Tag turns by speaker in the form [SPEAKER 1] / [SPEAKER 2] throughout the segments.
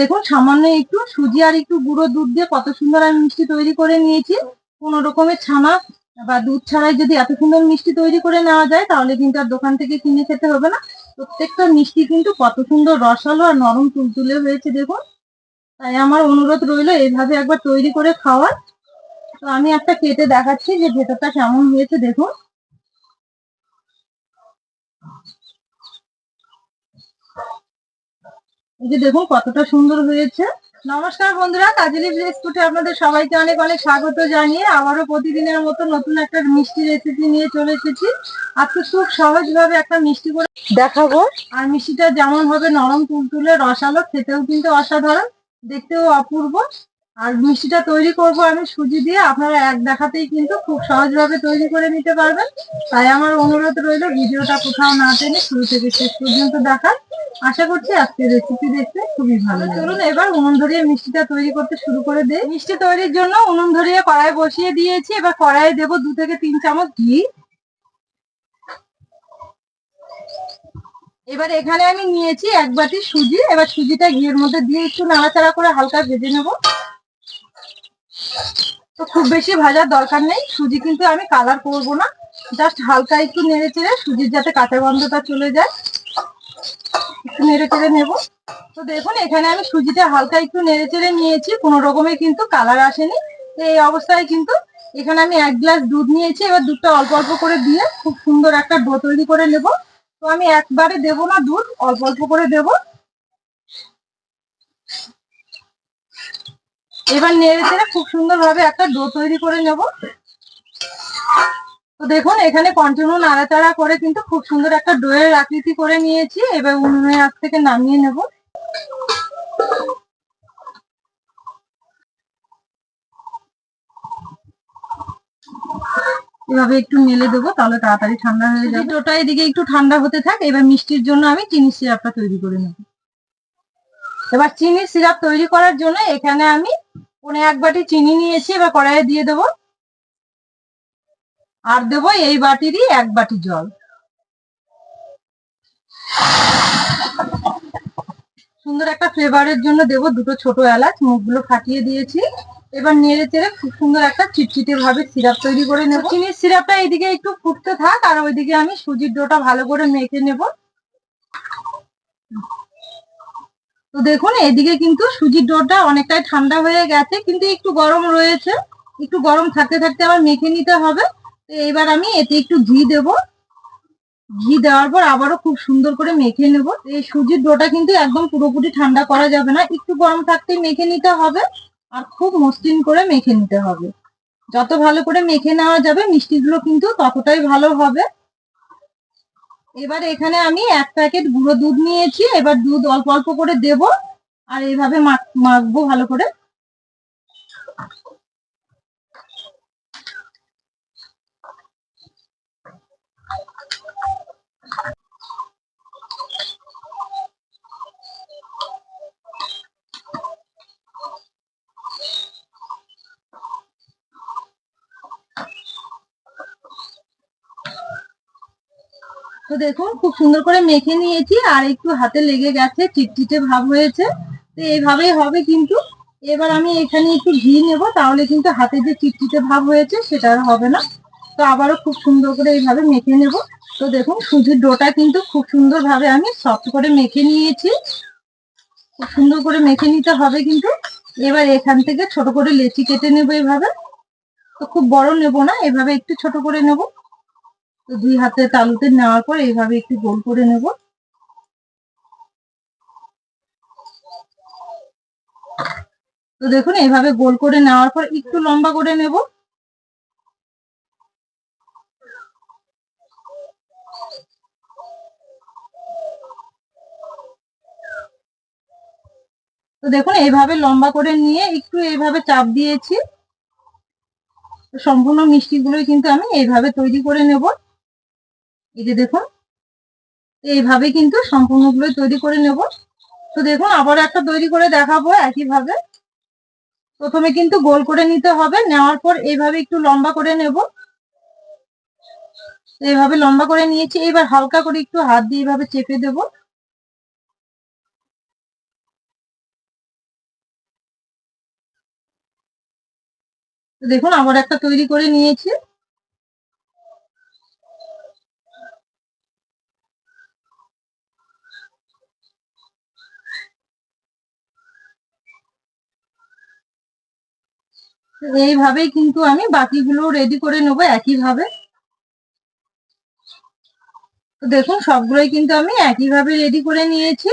[SPEAKER 1] দেখুন, সামান্য একটু সুজি আর একটু গুঁড়ো দুধ দিয়ে কত সুন্দর আমি মিষ্টি তৈরি করে নিয়েছি। কোনো রকমের ছানা বা দুধ ছাড়াই যদি এত সুন্দর মিষ্টি তৈরি করে নেওয়া যায়, তাহলে কিন্তু আর দোকান থেকে কিনে খেতে হবে না। প্রত্যেকটা মিষ্টি কিন্তু কত সুন্দর রসালো আর নরম তুলতুলে হয়েছে দেখুন। তাই আমার অনুরোধ রইল এইভাবে একবার তৈরি করে খাওয়ার। তো আমি একটা কেটে দেখাচ্ছি যে ভেতরটা কেমন হয়েছে দেখুন। এই যে দেখুন কতটা সুন্দর হয়েছে। নমস্কার বন্ধুরা কাজলি বিস্কুটে আপনাদের সবাইকে অনেক অনেক স্বাগত জানিয়ে আবারও প্রতিদিনের মতো নতুন একটা মিষ্টি রেসিপি নিয়ে চলে এসেছি। আজকে খুব সহজভাবে একটা মিষ্টি করে দেখাবো। আর মিষ্টিটা যেমন হবে নরম তুলতুলে রসালো, খেতেও কিন্তু অসাধারণ, দেখতেও অপূর্ব। আর মিষ্টিটা তৈরি করব আমি সুজি দিয়ে, আপনারা এক দেখাতেই কিন্তু খুব সহজভাবে তৈরি করে নিতে পারবেন। তাই আমার অনুরোধ রইল, ভিডিওটা কোথাও না টেনে শুরু থেকে শেষ পর্যন্ত দেখার। আশা করছি আজকের রেসিপি দেখতে খুবই ভালো লাগবে। চলুন এবার উনুন ধরিয়ে মিষ্টিটা তৈরি করতে শুরু করে দেই। মিষ্টি তৈরির জন্য উনুন ধরিয়ে কড়াই বসিয়ে দিয়েছি। এবার কড়াইয়ে দেবো দু থেকে তিন চামচ ঘি। এবার এখানে আমি নিয়েছি এক বাটি সুজি। এবার সুজিটা ঘিয়ের মধ্যে দিয়ে একটু নাড়াচাড়া করে হালকা ভেজে নেব। তো খুব বেশি ভাজার দরকার নেই। সুজি কিন্তু আমি কালার করব না। জাস্ট হালকা একটু নেড়ে চেড়ে সুজির যাতে কাঁচা গন্ধটা চলে যায়। একটু নেড়ে চেড়ে নেব। তো দেখুন, এখানে আমি সুজিটা হালকা একটু নেড়ে চেড়ে নিয়েছি। কোনো রকমের কিন্তু কালার আসেনি। এই অবস্থায় কিন্তু এখানে আমি এক গ্লাস দুধ নিয়েছি। এবার দুধটা অল্প অল্প করে দিয়ে খুব সুন্দর একটা ডো তৈরি করে নেব। তো আমি একবারে দেবো না দুধ, অল্প অল্প করে দেব। এবার নেড়ে চেড়ে খুব সুন্দর ভাবে একটা ডো তৈরি করে নেব। তো দেখুন এখানে কন্টিনিউ নাড়াচাড়া করে কিন্তু খুব সুন্দর একটা ডোয়ের আকৃতি করে নিয়েছি। এবার উনুনের আগ থেকে নামিয়ে নেব। এভাবে একটু মেলে দেবো তাহলে তাড়াতাড়ি ঠান্ডা হয়ে যাবে। ডোটা এদিকে একটু ঠান্ডা হতে থাক এবার মিষ্টির জন্য আমি চিনি সিরাপটা তৈরি করে নেব। এবার চিনি সিরাপ তৈরি করার জন্য এখানে আমি পনে এক বাটি চিনি নিয়েছি এবার কড়াইয়ে দিয়ে দেবো আর দেবো এই বাটিরই এক বাটি জল। সুন্দর একটা ফ্লেভারের জন্য দেবো দুটো ছোট এলাচ, মুখগুলো ফাটিয়ে দিয়েছি। এবার নেড়ে চেড়ে খুব সুন্দর একটা চিটচিটে ভাবে সিরাপ তৈরি করে নেব। চিনির সিরাপটা এইদিকে একটু ফুটতে থাক, আর ওইদিকে আমি সুজির ডোটা ভালো করে মেখে নেব। তো দেখুন এদিকে কিন্তু সুজির ডোটা অনেকটাই ঠান্ডা হয়ে গেছে, কিন্তু একটু গরম রয়েছে। একটু গরম থাকতে থাকতে আবার মেখে নিতে হবে। তো এবার আমি এতে একটু ঘি দেব। ঘি দেওয়ার পর আবারও খুব সুন্দর করে মেখে নেব। এই সুজির ডোটা কিন্তু একদম পুরোপুরি ঠান্ডা করা যাবে না। একটু গরম থাকতেই মেখে নিতে হবে আর খুব মসৃণ করে মেখে নিতে হবে। যত ভালো করে মেখে নেওয়া যাবে, মিষ্টিগুলো কিন্তু ততটাই ভালো হবে। এবার এখানে আমি এক প্যাকেট গুঁড়ো দুধ নিয়েছি। এবার দুধ অল্প অল্প করে দেব। আর এইভাবে মাখ- মাখবো ভালো করে তো দেখুন খুব সুন্দর করে মেখে নিয়েছি, আর একটু হাতে লেগে গেছে চিটচিটে ভাব হয়েছে। তো এইভাবেই হবে কিন্তু। এবার আমি এখানে একটু ঘি নেব, তাহলে কিন্তু হাতে যে চিটচিটে ভাব হয়েছে, সেটা আর হবে না। তো আবারও খুব সুন্দর করে এইভাবে মেখে নেব। তো দেখুন সুজির ডোটা কিন্তু খুব সুন্দর ভাবে আমি সফট করে মেখে নিয়েছি। খুব সুন্দর করে মেখে নিতে হবে কিন্তু। এবার এখান থেকে ছোট করে লেচি কেটে নেব এইভাবে তো খুব বড় নেব না, এভাবে একটু ছোট করে নেব। তো দুই হাতে তালুতে নেওয়ার পর এইভাবে একটু গোল করে নেব। তো দেখুন, এইভাবে গোল করে নেওয়ার পর একটু লম্বা করে নেব। তো দেখুন, এইভাবে লম্বা করে নিয়ে একটু এইভাবে চাপ দিয়েছি। সম্পূর্ণ মিষ্টিগুলোই কিন্তু আমি এইভাবে তৈরি করে নেব। এই যে দেখুন, এইভাবে কিন্তু সম্পূর্ণগুলো তৈরি করে নেব। তো দেখুন আবার একটা তৈরি করে দেখাবো একইভাবে। প্রথমে কিন্তু গোল করে নিতে হবে, নেওয়ার পর এইভাবে একটু লম্বা করে নেব। এইভাবে লম্বা করে নিয়েছি, এবার হালকা করে একটু হাত দিয়ে এইভাবে চেপে দেব। দেখুন, আবার একটা তৈরি করে নিয়েছি। এইভাবেই কিন্তু আমি বাকিগুলো রেডি করে নেব একইভাবে। তো দেখুন, সবগুলোই কিন্তু আমি একইভাবে রেডি করে নিয়েছি।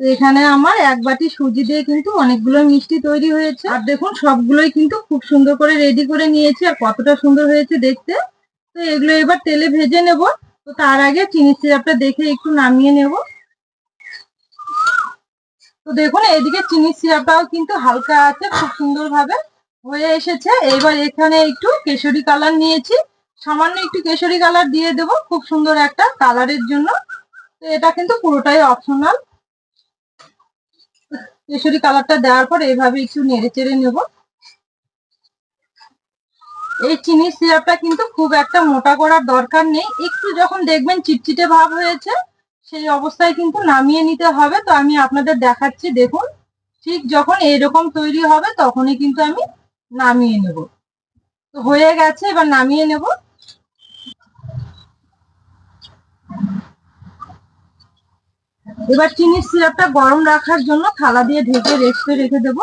[SPEAKER 1] এখানে আমার এক বাটি সুজি দিয়ে কিন্তু অনেকগুলো মিষ্টি তৈরি হয়েছে। আর দেখুন, সবগুলোই কিন্তু খুব সুন্দর করে রেডি করে নিয়েছি। আর কতটা সুন্দর হয়েছে দেখতে। তো এগুলো এবার তেলে ভেজে নেব। তো তার আগে চিনি সিরাপটা দেখে একটু নামিয়ে নেব। তো দেখুন, এদিকে চিনি সিরাপটাও কিন্তু হালকা আছে, খুব সুন্দরভাবে হয়ে এসেছে। এবার এখানে একটু কেশরি কালার নিয়েছি। সামান্য একটু কেশরি কালার দিয়ে দেব, খুব সুন্দর একটা কালারের জন্য। তো এটা কিন্তু পুরোটাই অপশনাল কেশরি কালারটা দেওয়ার পর এইভাবে একটু নেড়ে চেড়ে নেব। এই চিনির সিরাপটা কিন্তু খুব একটা মোটা করার দরকার নেই। একটু যখন দেখবেন চিটচিটে ভাব হয়েছে, সেই অবস্থায় কিন্তু নামিয়ে নিতে হবে। তো আমি আপনাদের দেখাচ্ছি, দেখুন। ঠিক যখন এরকম তৈরি হবে, তখনই কিন্তু আমি নামিয়ে নেব। তো হয়ে গেছে, এবার নামিয়ে নেব। এবার চিনির সিরাপটা গরম রাখার জন্য থালা দিয়ে ঢেকে রেস্টে রেখে দেবো।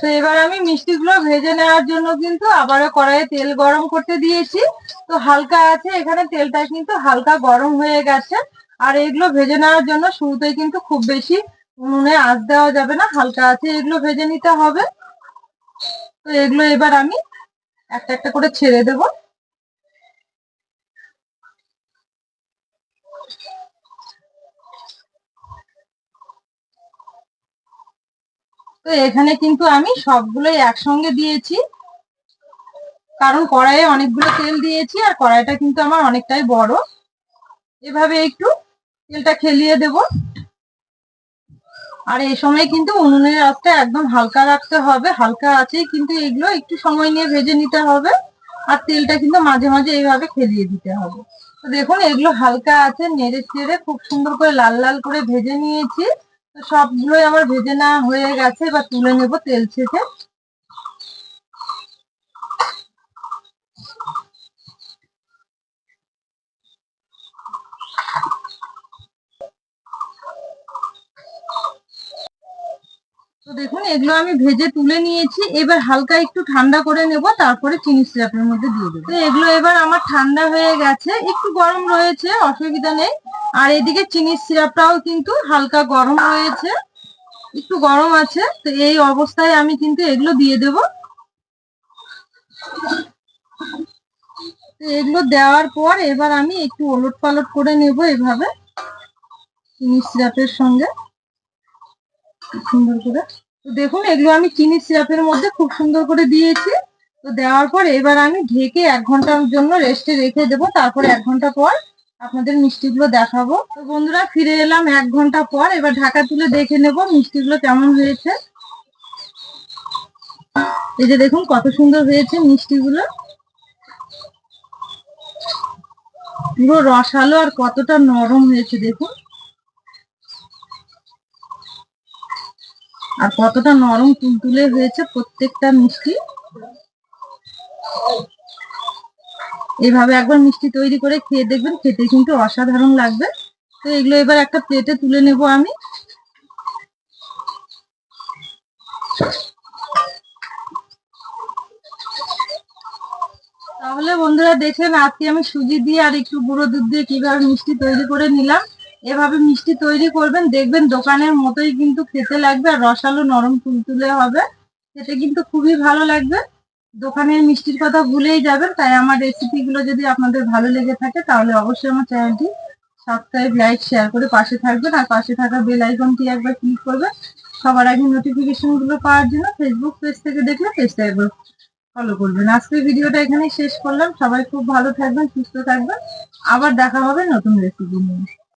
[SPEAKER 1] তো এবার আমি মিষ্টিগুলো ভেজে নেওয়ার জন্য কিন্তু আবারও কড়াইয়ে তেল গরম করতে দিয়েছি। তো হালকা আছে, এখানে তেলটা কিন্তু হালকা গরম হয়ে গেছে। আর এগুলো ভেজে নেওয়ার জন্য শুরুতেই কিন্তু খুব বেশি উনুনে আঁচ দেওয়া যাবে না, হালকা আছে, এগুলো ভেজে নিতে হবে। তো এগুলো এবার আমি একটা একটা করে ছেড়ে দেব। তো এখানে কিন্তু আমি সবগুলোই একসঙ্গে দিয়েছি। কারণ কড়াইয়ে অনেকগুলো তেল দিয়েছি আর কড়াইটা কিন্তু আমার অনেকটাই বড়। এভাবে একটু তেলটা খেলিয়ে দেব। আর এই সময় কিন্তু উনুনের আঁচটা একদম হালকা রাখতে হবে। হালকা আছেই কিন্তু এগুলো একটু সময় নিয়ে ভেজে নিতে হবে। আর তেলটা কিন্তু মাঝে মাঝে এইভাবে খেলিয়ে দিতে হবে। তো দেখুন, এগুলো হালকা আছে, নেড়ে চেড়ে খুব সুন্দর করে লাল লাল করে ভেজে নিয়েছি। সবগুলোই আমার ভেজে না হয়ে গেছে, এবার তুলে নেব তেল ছেঁচে। তো দেখুন, এগুলো আমি ভেজে তুলে নিয়েছি। এবার হালকা একটু ঠান্ডা করে নেব, তারপরে চিনি সিরাপের মধ্যে দিয়ে দেবো। তো এগুলো এবার আমার ঠান্ডা হয়ে গেছে। একটু গরম রয়েছে, অসুবিধা নেই। আর এদিকে চিনির সিরাপটাও কিন্তু হালকা গরম রয়েছে। একটু গরম আছে, তো এই অবস্থায় আমি কিন্তু এগুলো দিয়ে দেব। এগুলো দেওয়ার পর এবার আমি একটু ওলট পালট করে নেব এভাবে চিনি সিরাপের সঙ্গে। সুন্দর করে। তো দেখুন, এগুলো আমি চিনি সিরাপের মধ্যে খুব সুন্দর করে দিয়েছি। তো দেওয়ার পর এবার আমি ঢেকে এক ঘণ্টার জন্য রেস্টে রেখে দেব। তারপর এক ঘণ্টা পর আপনাদের মিষ্টিগুলো দেখাবো। তো বন্ধুরা, ফিরে এলাম এক ঘণ্টা পর। এবার ঢাকা তুলে দেখে নেব মিষ্টিগুলো কেমন হয়েছে। এই যে দেখুন, কত সুন্দর হয়েছে মিষ্টিগুলো। পুরো রসালো আর কতটা নরম হয়েছে, দেখুন। আর কতটা নরম, তুলতুলে হয়েছে প্রত্যেকটা মিষ্টি। এভাবে একবার মিষ্টি তৈরি করে খেয়ে দেখবেন, খেতে কিন্তু অসাধারণ লাগবে। তো এগুলো এবার একটা প্লেটে তুলে নেব আমি। তাহলে বন্ধুরা দেখেন, আজকে আমি সুজি দিয়ে আর একটু গুঁড়ো দুধ দিয়ে কীভাবে মিষ্টি তৈরি করে নিলাম। এভাবে মিষ্টি তৈরি করবেন, দেখবেন দোকানের মতোই কিন্তু খেতে লাগবে আর রসালো নরম তুলতুলে হবে। খেতে কিন্তু খুবই ভালো লাগবে। দোকানের মিষ্টির কথা ভুলেই যাবেন, তাই আমার রেসিপিগুলো যদি আপনাদের ভালো লেগে থাকে, তাহলে অবশ্যই আমার চ্যানেলটি সাবস্ক্রাইব লাইক শেয়ার করে পাশে থাকবেন। আর পাশে থাকা বেল আইকনটি একবার ক্লিক করবেন। সবার আগে নোটিফিকেশনগুলো পাওয়ার জন্য ফেসবুক পেজ থেকে দেখলে পেজটা একবার ফলো করবেন। আজকের ভিডিওটা এখানেই শেষ করলাম। সবাই খুব ভালো থাকবেন, সুস্থ থাকবেন। আবার দেখা হবে নতুন রেসিপি নিয়ে।